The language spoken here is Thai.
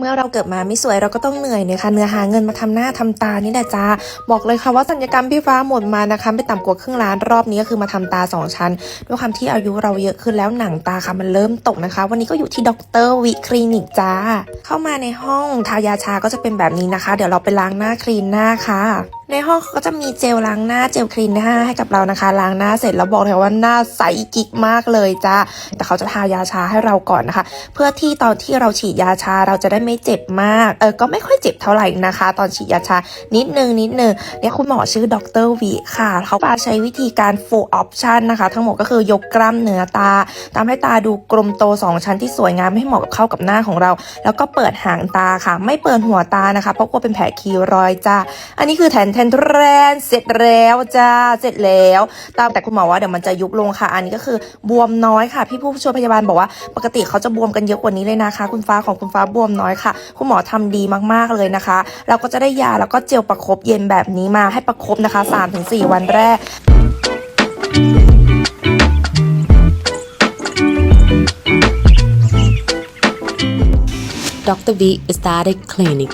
เมื่อเราเกิดมาไม่สวยเราก็ต้องเหนื่อยเนี่ยค่ะเนื้อหาเงินมาทำหน้าทำตานี่แหละจ้าบอกเลยค่ะว่าสัญญกรรมพี่ฟ้าหมดมานะคะไม่ต่ำกว่าครึ่งล้านรอบนี้ก็คือมาทำตาสองชั้น ด้วยความที่อายุเราเยอะขึ้นแล้วหนังตาค่ะมันเริ่มตกนะคะ วันนี้ก็อยู่ที่ดรวิคลินิกจ้า เข้ามาในห้องทายาชาก็จะเป็นแบบนี้นะคะ เดี๋ยวเราไปล้างหน้าคลีนหน้าค่ะ ในห้องเขาก็จะมีเจลล้างหน้าเจลคลีนหน้าให้กับเรานะคะ ล้างหน้าเสร็จแล้วบอกเลยว่าหน้าใสกิ๊กมากเลยจ้าแต่เขาจะทายาชาให้เราก่อนนะคะ เพื่อที่ตอนที่เราฉีดยาชาเราจะได้ไม่เจ็บมากเออก็ไม่ค่อยเจ็บเท่าไหร่นะคะ ตอนฉีดยาชานิดนึงนิดนึงเนี่ยคุณหมอชื่อดรวีค่ะเขามาใช้วิธีการ full option นะคะ ทั้งหมดก็คือยกกล้ามเนื้อตาทำให้ตาดูกลมโต 2 ชั้นที่สวยงามให้เหมาะกับเข้ากับหน้าของเรา แล้วก็เปิดหางตาค่ะ ไม่เปิดหัวตานะคะเพราะกลัวเป็นแผลคีรอยจ้าอันนี้คือแทนแทนแรนเสร็จแล้วจ้าเสร็จแล้วตามแต่คุณหมอว่าเดี๋ยวมันจะยุบลงค่ะ อันนี้ก็คือบวมน้อยค่ะ พี่ผู้ช่วยพยาบาลบอกว่า ปกติเขาจะบวมกันเยอะกว่านี้เลยนะคะ คุณฟ้าของคุณฟ้าบวมน้อยค่ะ คุณหมอทำดีมากๆเลยนะคะ เราก็จะได้ยาแล้วก็เจลประคบเย็นแบบนี้มาให้ประคบนะคะ 3-4 วันแรก Dr. V Aesthetic Clinic